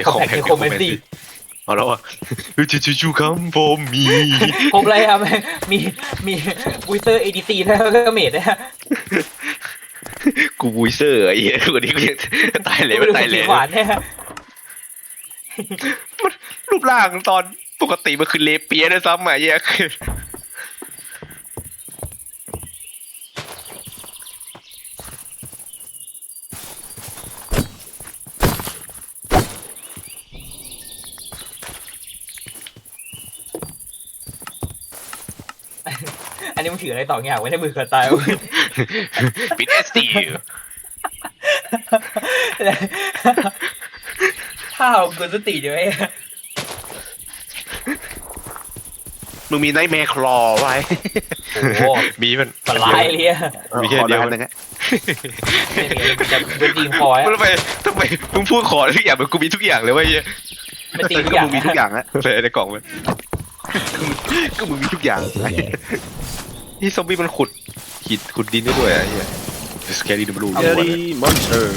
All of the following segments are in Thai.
ดี๋ยวคอมแพคเคอมเมนตี้เอาแล้วอะจูจูจูคัมโฟมีครบเลยครับมีมีวิเตอร์เอดีซีแล้วก็เมดนะกูบูเซอร์ไอ้เหี้ยวันนี้กูยังตายเลยไม่ตายเลยหวานเนี่ยรูปร่างตอนปกติมันคือเลเปียด้วยซ้ำอะไอ้เหี้ย ออันนี้มึงถืออะไรต่ออย่างไว้ในมือกับตายปิดเอสตีถ้าเอากุสติเดียวไอ้มึงมีไนท์แมร์คลอไว้ โอ้โหมีมันสลายเลยอะมีแค่เดียวขอมันหนึ่งอะเนี่ยมันจะเป็นดีมพอยมันทำไมทำไมมึงพูดขอทุกอย่างเหมือนกูมีทุกอย่างเลยเวะไอ้เหี้ยไม่ตีก็ทุกอย่างมึงมีทุกอย่างอะเลยในกล่องมันก็มึงมีทุกอย่าง ไอ้นี่ซอมบี้มันขุดหินขุดดินได้ด้วยอะไอ้เหี้ยสแกรี่ดูบลูเจอรี่มอนสเตอร์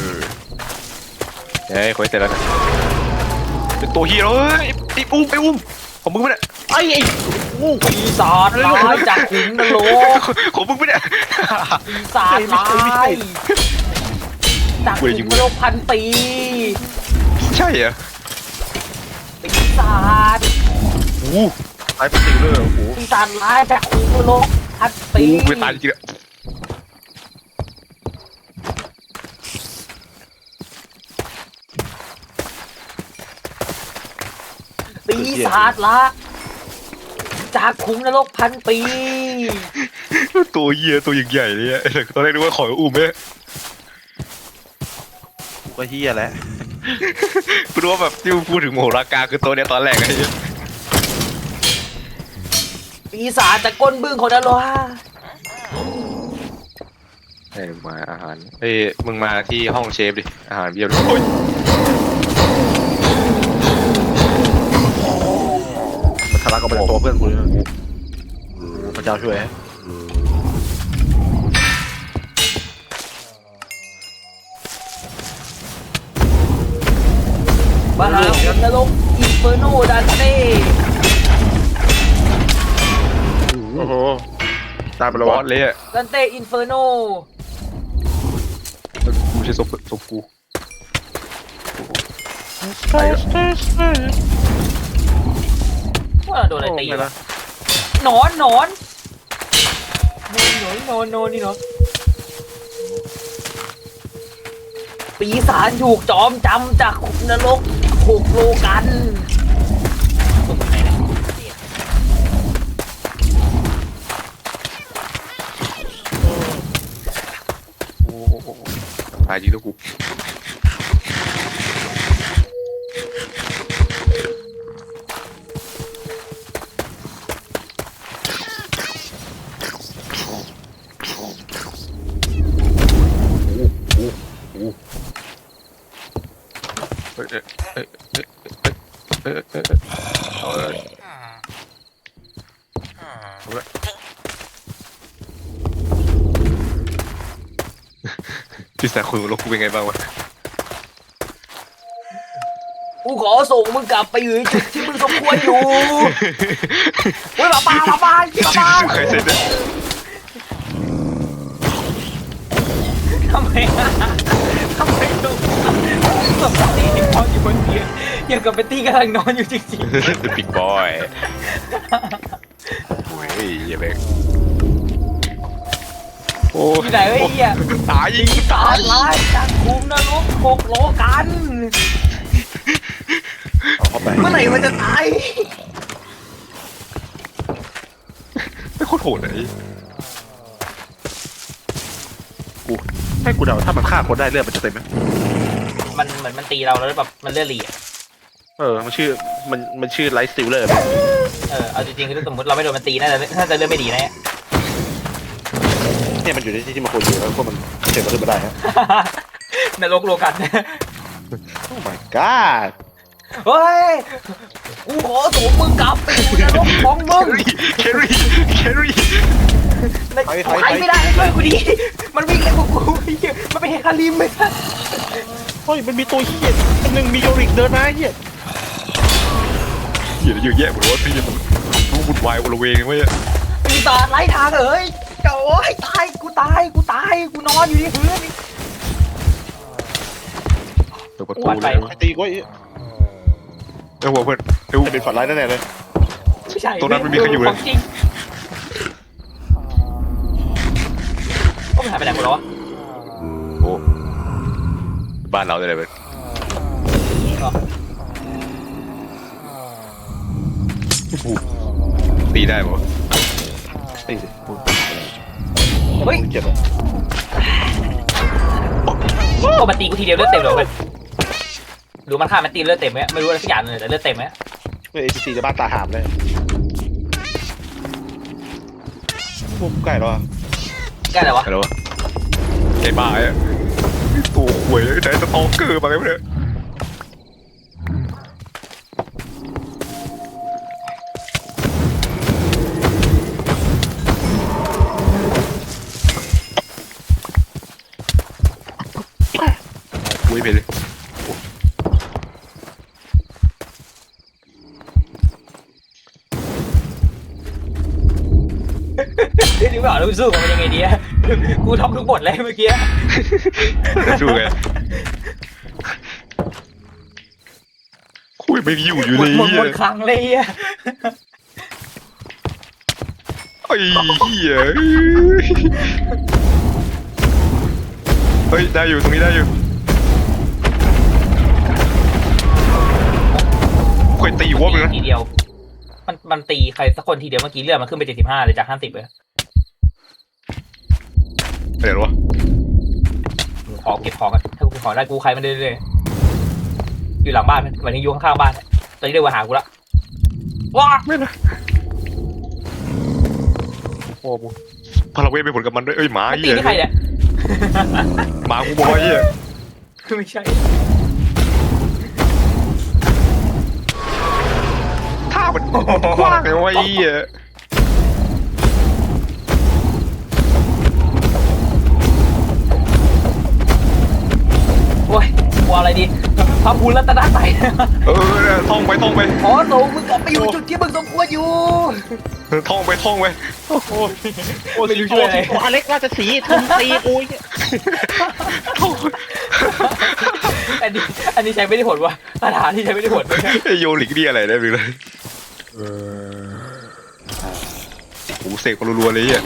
เฮ้ยคุยแต่แล้วนะเป็นตัวฮีโร่เฮ้ยไอ้อุ้มไอ้อุ้มของมึงไม่ได้ไอ้ไอ้งูปีศาจร้ายจากขุนนรกของมึงไม่ได้ ปีศาจร้ายจากขุนนรกพันปีใช่เหรอปีศาจโอ้ไอ้ปติวเลอร์โอ้โหปีศาจร้ายจากขุนนรก พันปีโหไม่ตายจริงๆอะปีศาจละ จากขุนนรกพันปี ตัวเหี้ยตัวใหญ่ๆเลยอะตอนแรกนึกว่าของอุ้มไหมกูก็เฮียแล้วกูรู้ว่าแบบที่มึงพูดถึงโมโหรากาคือตัวเนี้ยตอนแรกไอ้เหี้ย ปีศาจจากก้นบึ้งของนรกเฮ้ยมาอาหารเฮ้ยมึงมาที่ห้องเชฟดิ อาหารเยี่ยมเลยโอ้ยมันทะลักออกมาจากตัวเพื่อนกูเลยนะพระเจ้าช่วยฮะมหาขุนนรกอินเฟอร์โนดันเต้ โอ้โห ตายไปแล้วบอวะสเลยอะดันเต้อินเฟอร์โนกูไม่ใช่ศพศพกูว่าโดนอะไรตีโอ้ไม่วะนะหนอนหนอนโนนโนนโนนนี่เนาะปีศาจถูกจอมจำจากขุนนรกหกโลกัน 埃及的古。不是，哎哎哎哎哎哎。不是。 พี่สาวคุยกับลูกกูเป็นไงบ้างวะกูขอส่งมึงกลับไปอยู่ในจุดที่มึงสมควรอยู่เฮ้ยหมาป่าหมาป่าหมาป่าใครเซ็นเนี่ยทำไมทำไมลูกสมตีนอนอยู่บนเตียงอย่างกับเป็นตี้กำลังนอนอยู่จริง The big boy โอ้ยอย่าไป โอ้ๆอยู่ไหนเฮ้ยไอ้เหี้ยตายยิงตาลายจากคุมนรกหกโลกัน เอาเข้าไปเมื่อไหร่มันจะตาย ไม่โคตรโหดเลยกูให้กูเดาถ้ามันฆ่าคนได้เลือดมันจะเต็มไหมมันเหมือนมันตีเราแล้วแบบมันเลื่อนหลีอะเออมันชื่อมันมันชื่อไลท์สติลเลอร์เออเอาจริงๆคือถ้าสมมติเราไม่โดนมันตีน่าจะน่าจะเลื่อนไม่ดีนะ เนี่ยมันอยู่ในที่ที่มันควรอยู่แล้วพวกมันเจ็บมันขึ้นมาได้ฮะ นรกโลกันโอ้ my god เฮ้ย กูขอส่งมึงกลับไปอยู่นรกของมึงแครี่แครี่ไปไปใครไปไม่ได้ช่วยกูดีมันวิ่งเร็วกว่ากูไอ้เหี้ยมันเป็นเฮคาริมไม่ใช่เฮ้ยมันมีตัวเฮียอันหนึ่งมีโยริกเดินมาเฮียเหี้ยเยอะแยะหมดว่าพี่มันรู้วุ่นวายวนละเวงไว้อะปีศาจไร้ทางเอ้ย โอ้ยตายกูตายกูตายกูนอนอยู่ที่พื้นนี่เปิดประตูวันไปเลยใครตีกูไอ้เออหัวเพื่อนเร็วจะเป็นฝันร้ายแน่ๆเลย ไม่ใช่ตรงนั้นไม่มีใครอยู่เลยขงจริงก็มันหายไปไหนหมดแล้ววะโอ้บ้านเราได้เลยเว้ยอ๋อตีได้ปะตีสิ เฮ้ยเจ็บอะก็มันตีกูทีเดียวเลือดเต็มเลยเว้ยดูมันฆ่ามันตีเลือดเต็มไหมไม่รู้อะไรสักอย่างเลยแต่เลือดเต็มไหมเฮ้ยเอซีจะบ้านตาหามเลยพวกไก่เหรอแกอะไรวะอะไรวะไอ้บ้าไอ้ตัวหวยไหนสตอกเกอร์มาไงวะเนี่ ยคุยไปเลยนี่ไม่ออกแล้วกูสู้กับมันยังไงดีอะกูทำทุกบทเลยเมื่อกี้สู้ไงคุยไม่อยู่อยู่หมเลดยหมดหมดครั้งเลยอะไอ้เหี้ยเฮ้ยได้อยู่ตรงนี้ได้อยู่ ค่อยตีหัวมึงนะทีเดียว มันมันตีใครสักคนทีเดียวเมื่อกี้เลือดมันขึ้นไปเจ็ดสิบห้าเลยจากห้าสิบเลยเดี๋ยววะขอเก็บของกันถ้ากูเก็บของได้กูใครมันเรื่อยๆอยู่หลังบ้านมันเหมือนที่อยู่ข้างๆบ้าน ตอนนี้เดินมาหากูละว้าไม่นะโอ้โหพลังเวทไปผลกับมันด้วยเอ้ยหมามันตีเหี้ยที่ใครเนี่ยหมากูบอกว่าเหี้ยไม่ใช่ ว้างเลยวะไอ้เหี้ยโอ้ยกลัวอะไรดีพระพูนรัตนไตรเออท่องไปท่องไปขอส่งมึงกลับไปอยู่จุดที่มึงสมควรอยู่ ท่องไปท่องไปโอ้โหโอ้ไม่รู้ช่วยอะไรอเล็กราชสีทุนตีอ้เหี้ยอันนี้อันนี้ใช้ไม่ได้ผลวะคาถาที่ใช้ไม่ได้ผลโยลิกนี่อะไรได้บ้างเลย โอ้โหเสกมารัวๆเลยเหี้ย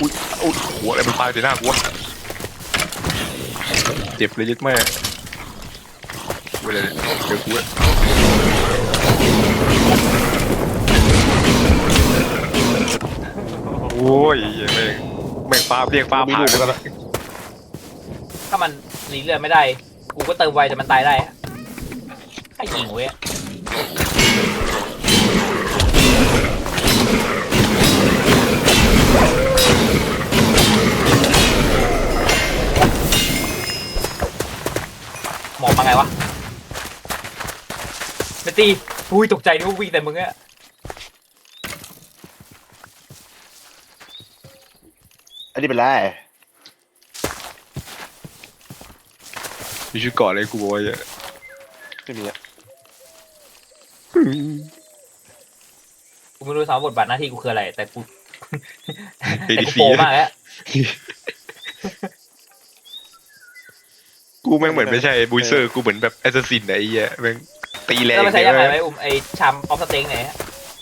อุ้ยอุ้ยหัวอะไรมันตายใส่หน้ากูวะเจ็บเลยยึดแม่เว้ยเดี๋ยวกูเว้ยโอ้ยเหี้ยแม่งแม่งฟ้าเรียกฟ้ามีผ่าลูกเหมือนกันนละถ้ามันรีเลือดไม่ได้ กูก็เติมไวแต่มันตายได้อะใครยิงเว้ย อกมาไงวะไม่ตีอุ้ยตกใจนึกว่าวิ่งแต่มึงอะอันนี้เป็นไรมีชื่อเกาะอะไรกูบอกว่าเหี้ยไม่มีอะกูไม่รู้สาวบทบาทหน้าที่กูคืออะไร แต่กูเอแต่ดีกูซีโปรมากแล้ว กูแม่งเหมือนไม่ใช่บุยเซอร์กูเหมือนแบบแอสซัสซินไอ้เหี้ยแม่งตีแรงแล้วมันใช้ยังไงเลยไหมอุ้มไอชามออฟสเต็งไหนอะ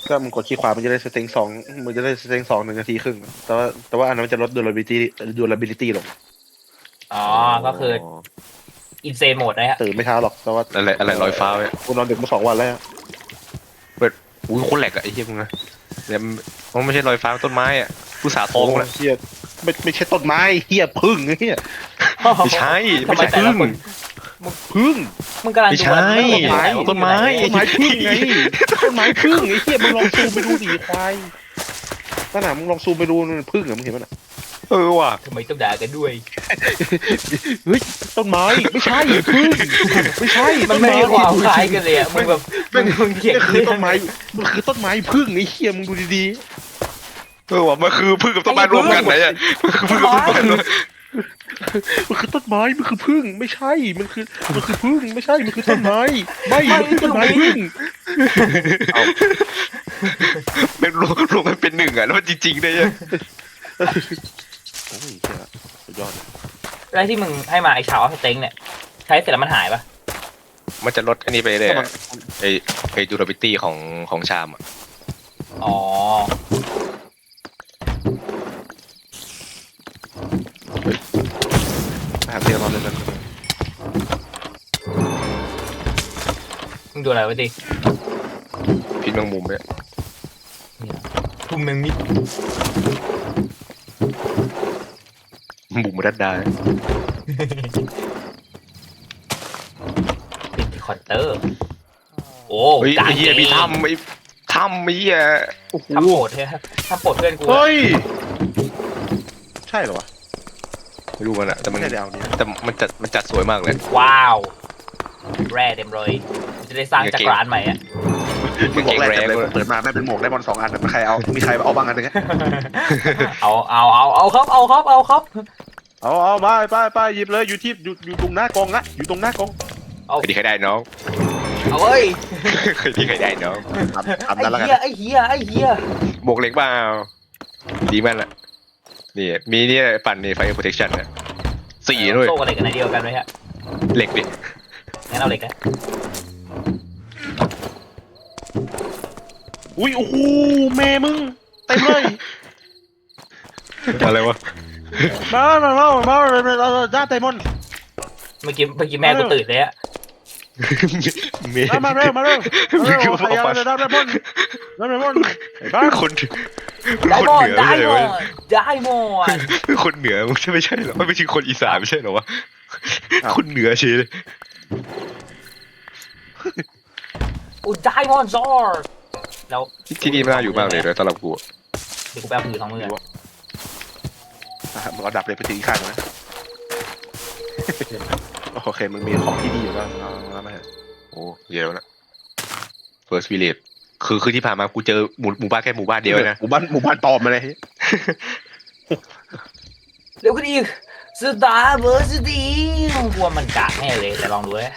ก็มึงกดคีย์ขวามันจะได้สเต็งสองมันจะได้สเต็งสองหนึ่งนาทีครึ่งแต่ว่าแต่ว่าอันนั้นมันจะลด durability durability ลงอ๋อ ก็คืออินเซนโหมดนะฮะตื่นไม่เช้าหรอกแต่ว่าอะไรอะไรลอยฟ้าเว้ยกูนอนดึกมาสองวันแล้วอุ้ยโคตรแหลกอะไอ้เหี้ยมึงนะเนี่ย มันไม่ใช่ลอยฟ้าต้นไม้อะผู้สาทองแหละเฮียไม่ไม่ใช่ต้นไม้เฮียพึ่งเฮียไม่ใช่ทำไม่ไมใช่แต่ละพึ่งคนพึ่งมึงกำลังไม่ดูใช่อะไรมึงต้นไม้ต้นไม้พึ่งไงต้นไม้พึ่งไอ้เฮียมึงลองซูมไปดูดิควายนั่นน่ะมึงลองซูมไปดูมันพึ่งเหรอมึงเห็นมันอะเออว่ะทำไมต้องด่ากันด้วยเฮ้ยต้นไม้ไม่ใช่พึ่งไม่ใช่มันไม่มีความคล้ายกันเลยอะมึงแบบมึงมึงเขียนคือต้นไม้มันคือต้นไม้พึ่งไอ้เฮียมึงดูดี เออว่ะมันคือพึ่งกับต้นไม้รวมกันไหนอะมันคือพึ่งกับต้นไม้รวมๆมันคือต้นไม้ มันคือพึ่ง ไม่ใช่ มันคือ มันคือพึ่ง ไม่ใช่ มันคือต้นไม้ ไม่มันคือต้นไม้พึ่งแม่งรวมรวมมันเป็นหนึ่งอะ แล้วมันจริงๆได้ยังโอ้ยเหี้ยสุดยอดเลยแล้วที่มึงให้มาไอ้ชาวสเต็งเนี่ย ใช้เสร็จแล้วมันหายปะมันจะลดอันนี้ไปเลยก็มันไอ้ไอ้ดูราบิตี้ของของชามอะ อ๋อ อาหาร เตียนอนเลยนั้นมึงดูอะไรไว้ดิพิษแมงมุมเนี่ยทุ่มแมงมิดบุ๋มรัดได้ติดที่คอนเตอร์ โอ้เฮ้ยกลางไอ้เหี้ยเกมีมถ้ำไอ้ถ้ำไอ้เหี้ยโอ้โหทำโปรดเถอะทำโปรดเพื่อนกูอะเฮ้ย ใช่เหรอวะ ไม่รู้มันอะแต่มันไม่ได้เอาเนี่ยแต่มันจัดมันจัดสวยมากเลย ว้าว แร่เต็มเลยจะได้สร้างจักรวาลใหม่อะมึงบอกแรกจังเลยเปิดมาแม่งเป็นหมวกได้บอลสองอันแต่ใครเอา มีใครเอาบ้างอันหนึงอะเอาเอาเอาเอาครับเอาครับเอาครับเอาเอาไปไปไปหยิบเลยอยู่ที่อยู่อยู่ตรงหน้ากองนะอยู่ตรงหน้ากองเอาใครดีใครได้น้องเอาเว้ยใครดีใครได้น้องทำทำไอ้นั้นแล้วกันเหี้ยไอ้เหี้ยไอ้เหี้ยหมวกเหล็กเปล่าดีมากละ นี่มีนี่ปั่นนี่ไฟโปรเทคชั่นอะสี่ด้วยโซ่กับเหล็กอันไหนเดียวกันไหมฮะเหล็กดิงั้นเอาเหล็กนะอุ้ยโอ้โหแม่มึงเต็มเลยอะไรวะมามามามามามามาจ้าไดมอนด์เมื่อกี้เมื่อกี้แม่กูตื่นเลยอะเมย์มามาเร็วมาเร็วมาเร็วคือใครเอาเอาไดไปมอนด์ไดมอนด์ไอ้บ้าคน ไดคนมอนเหนือไดไม่ใช่มเหรออนไดมอนคนเหนือไม่ใช่ไม่ใช่เหรอไม่ใช่คนอีสานไม่ใช่เหรอวะคนเหนือเฉยเลยโอ้ไดมอนซอร์แล้วที่นี่ไม่น่าอยู่มากเลยนะสำหรับกูอะเดี๋ยวกูไปเอามือสองมือก่อนมึงเอาดับเลยไปถึงอีกข้างนะโอเคมึงมีของที่ดีอยู่แล้วเอาเอามาให้โอ้เยอะแล้วนะ first village คือคือที่ผ่านมากูเจอหมู่หมู่บ้านแค่หมู่บ้านเดียวนะ หมู่บ้านหมู่บ้านปลอมมาเลยเร็วขึ้นอีกสตาร์เบอร์สตีกลัวมันกากแน่เลยแต่ลองดูนะ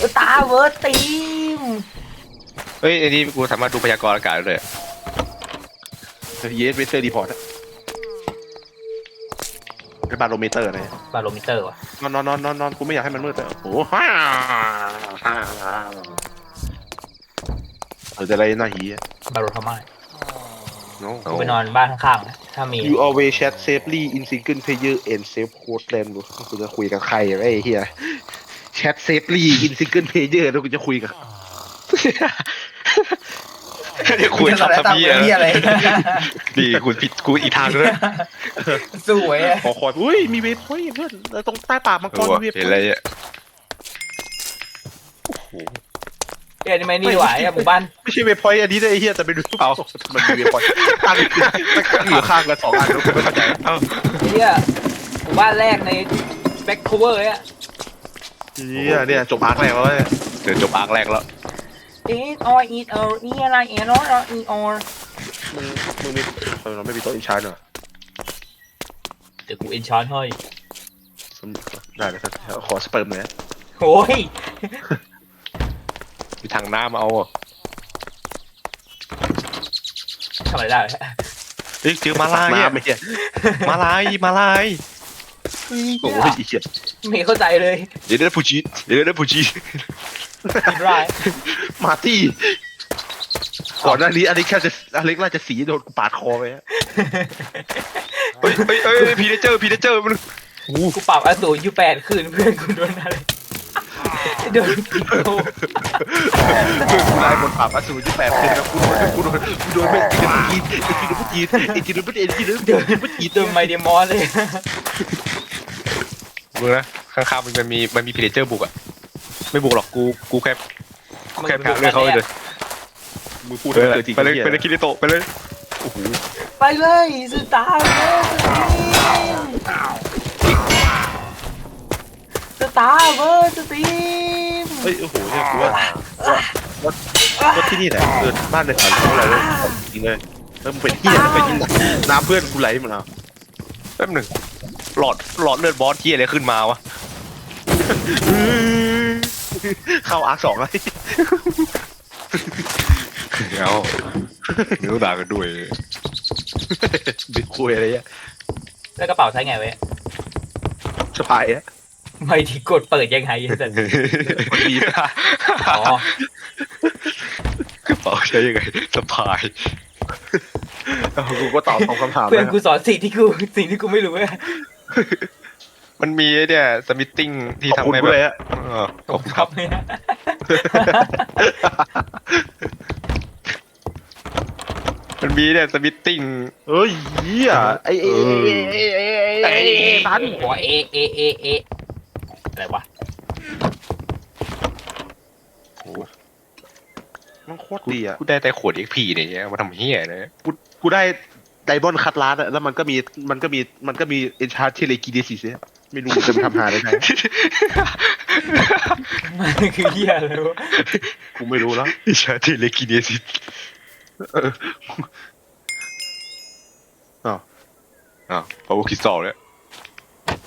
สตาร์เบอร์ตีมเฮ้ยอันนี้กูสามารถดูพยากรณ์อากาศได้เลยเยสเวสเตอร์ดีพอร์ตเป็นบาโรเมเตอร์อะไรบาโลมิเตอร์วะนอนนอนนอนนอนนอนกูไม่อยากให้มันมืดแต่โอ้โหฮ่าฮ่าฮ่า เออจะอะไรน่าหีอะบาโลทามา no โอ้กูไปนอนบ้านข้างๆนะถ้ามี you always chat safely in single player and safe host land กูจะคุยกับใครอะไอ้เหี้ย chat safely in single player แล้วกูจะคุยกับเดี๋ยวคุยสับสะเพียเหี้ยอะไร ดีกูผิดกูอีกทางด้วยสวยอะขอคอยอุ้ยมีเวฟเฮ้ยเพื่อนแล้วตรงใต้ปากมังกรรู้ว่ามีเวฟเห็นอะไรอะ เอ้ยนี่ไม่นี่หว่าไอ้หมู่บ้านไม่ใช่เวฟพอยต์อันนี้ด้วยไอ้เหี้ยแต่เป็นเอามันมีเวฟพอยต์ตั้งตั้งอยู่ข้างกันสองอันแล้วกูไม่เข้าใจเอ้าเฮียหมู่บ้านแรกในแบ็คโคเวอร์เนี่ยเหี้ยเนี่ยจบอาร์คแล้วเว้ยเดี๋ยวจบอาร์คแรกแล้ว Eat or eat or นี่อะไร eat or eat or มึงมึงมีเออเราไม่มีโต๊ะอินชาร์เนอะเดี๋ยวกูเอนชอนให้ได้เลยครับขอสเปิร์มหน่อยนะโอ้ย มีทางน้ำเอาอะทำอะไรได้ เฮ้ยเจอมาลายอะน้ำไม่เหี้ยมาลายมาลายโอ้ยไอ้เหี้ยไม่เข้าใจเลยเดี๋ยวได้ฟูจิเดี๋ยวได้ฟูจิอีไรายมาร์ตี้ก่อนหน้านี้อเล็กแค่จะอเล็กน่าจะสีโดนกูปาดคอไปอะเฮ้ยเฮ้ยเฮ้ยพีเดเจอร์พีเดเจอร์มัน กูปรับอสูรอยู่แปดคืนเพื่อนกูโดนอะไร โดนกิโลนายบนปราบอสูรที่แปดคืนนะกูโดนกูโดนกูโดนไม่กินกินไอ้กินผู้จีนไอ้กินผู้จีนไอ้กินผู้จีนไอ้กินผู้จีนโดนไมเดมอนเลยมึงนะข้างๆมันมีมันมีพีเดเจอร์บุกอะไม่บุกหรอกกูกูแค่กูแค่พาเรื่องเขาเลยมึงพูดเลยเกิดจริงไปเลยไปเลยคิริโตไปเลยโอ้โหไปเลยสตาร์ส ตาร์เวอร์สตรีมเฮ้ยโอ้โหเนี่ยกูว่าว่าว่าที่นี่แหละเออบ้านในฝันของเราเลยจริงเลยแล้วมึงเป็นเหี้ยไปยิงน้ำเพื่อนกูไหลหมดแล้วแป๊บหนึ่งหลอดหลอดเลือดบอสที่อะไรขึ้นมาวะเข้าอาร์สองเลยเอาไม่ต้องด่ากันด้วยดึกคุยอะไรเงี้ยแล้วกระเป๋าใช้ไงเว้ยสบายอะ ไม่ที่กดเปิดยังไงแต่คนดีอ๋อ กระเป๋าใช้ยังไงสะพายกูก็ตอบตรงคำถามเพื่อนนะกูสอนสิ่งที่กูสิ่งที่กูไม่รู้เว้ยมันมีไอ้เนี่ยสมิทติ้งที่ขอบทำคุณให้กูแบเลยบอะเออขผอบมคุณชครัอบบเลยนะมันมีเนี่ยสมิทติ้งเอ้ยเหี้ยไอ้ไอ้ไอ้ไอ้ไอ้ไอ้ไอ้ไอ้ทันหัวเอเอเอเอ อะไรวะมันโคตรดีอะกูได้แต่ขวด XP เนี่ยมาทำเฮียเนี่ยกูกูได้ไดมอนด์คัตลาสอะแล้วมันก็มีมันก็มีมันก็มีเอนชาร์เทเลกีเดซิสเนี่ยไม่รู้จะไปทำหาได้ไงมันคือเหี้ยอะไรวะกูไม่รู้แล้วอิชาเทเลกินเนซิสอ้าวอ้าวพาวเวอร์คริสตัลเนี่ย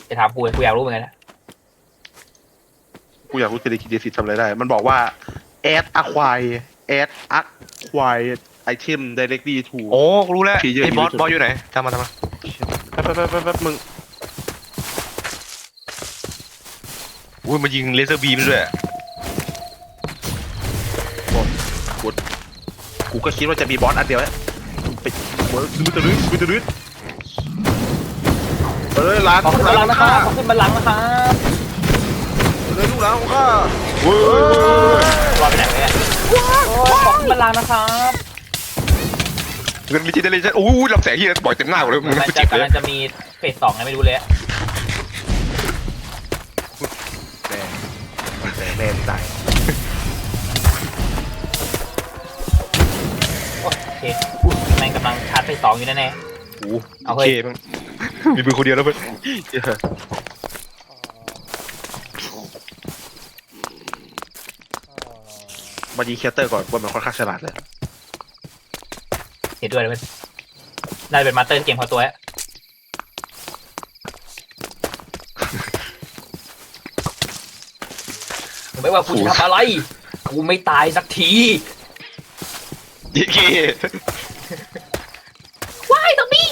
จะถามกูกูอยากรู้เหมือนกันนะ กูอยากรู้เทเลกีเดซิสทำอะไรได้ มันบอกว่า add acquire add acquire item directly to โอ้รู้แล้ว Player ไอ้บอส user บอสอยู่ไหนทำมาทำมาแป๊บแป๊บแป๊บแป๊บแป๊บมึงอุ้ยมันยิงเลเซอร์บีมด้วยกูก็คิดว่าจะมีบอสอันเดียวแหละไปหัวมือตะลึงมือตะลึงเอ้ยร้านขอขึ้นบัลลังก์นะคข้ารับขอขึ้นบัลลังก์นะครับ เลยลูกร้านของข้าเว้ยรอไปไหนวะเนี่ยโอ้ยขอขึ้นบัลลังก์นะครับเงินมีจินเนอเรชั่นโอ้ยลำแสงเฮียปล่อยเต็มหน้ากูเลยมึงมันไม่จะจิบเลกำลัยงจะมีเฟสสองไงไม่รู้เลยอะแม่แม่ตายโอเคแม่งกำลังชาร์จเฟสสองอยู่แน่โอ้เอาโอเฮ้ยเคมั้งมีมือคนเดียวแล้วเพื่อน มายิงเคเตอร์ก่อนว่ามันค่อนข้างฉลาดเลยๆเห็นด้วยเลยเว้ยน่าจะเป็นมาสเตอร์เกมพอตัวอะไม่ว่ากูจะทำอะไร กูไม่ตายสักทียี่เกว้ายตอมบี้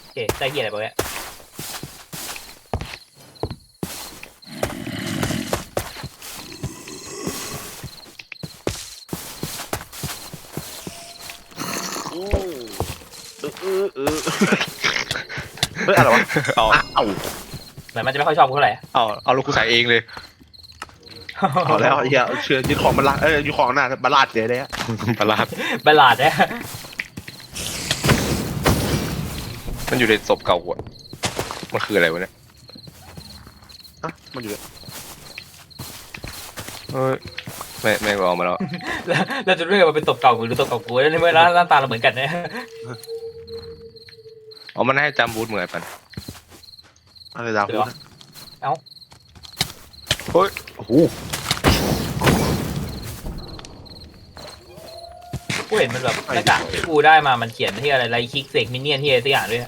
โอเคได้เหี้ยอะไรไปวะโอ้เออเออ เออเฮ้ยอะไรวะเอาอ้าวเหมือนมันจะไม่ค่อยชอบกูเท่าไหร่ เอาเอาลูกกูใส่เองเลยเอาแล้วไอ้เหี้ยเชื่อยึดของมันละเอ้ยยึดของหน้าบาลาดเลยเนี่ยประหลาดบลลาดเนี่ยมันอยู่ในศพเก่าอะมันคืออะไรวะเนี่ยอะมันอยู่เฮ้ยแม่แม่งเอามาแล้วแล้วเราจะรู้ไงว่าเป็นตบเก่าหรือตบเก่ากูแล้วในเมื่อหน้าหน้าตาเราเหมือนกันเนี่ย เอามันให้จำบูธเหมือนกันอะไรดาวพูดนะเฮ้ยโอ้โหกูเห็นมันแบบหน้ากากที่กูได้มา มันเขียนที่อะไรไลคิกเสกมินเนี่ยนที่อะไรสักอย่างด้วย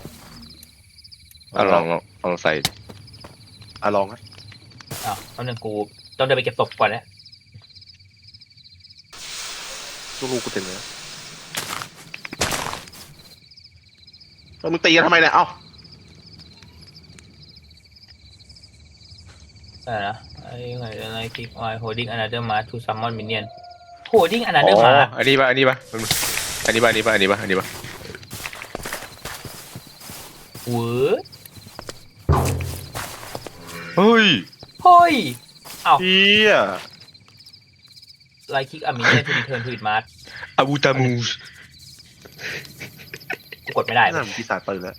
เอาลองลองลองใส่อะลองนะอ้าวตอนนึงกูต้องเดินไปเก็บศพก่อนนะลูกๆกูเต็มเลย แล้วมึงตีกันทำไมเนี่ยเอ้าอะไรนะไอ้อะไรคลิกไอ holding another mask to summon minion holding อ๋ another อ mask อันนี้ป่ะอันนี้ป่ะมันอันนี้ป่ะอันนี้ป่ะอันนี้ป่ะอันนี้ป่ะเวอเฮ้ยเฮ้ยเฮียไลคิกอะมินเนี่ยน to return to its mask อาบูตามูส กดไม่ได้นั่นมันปีศาจปืนแล้ว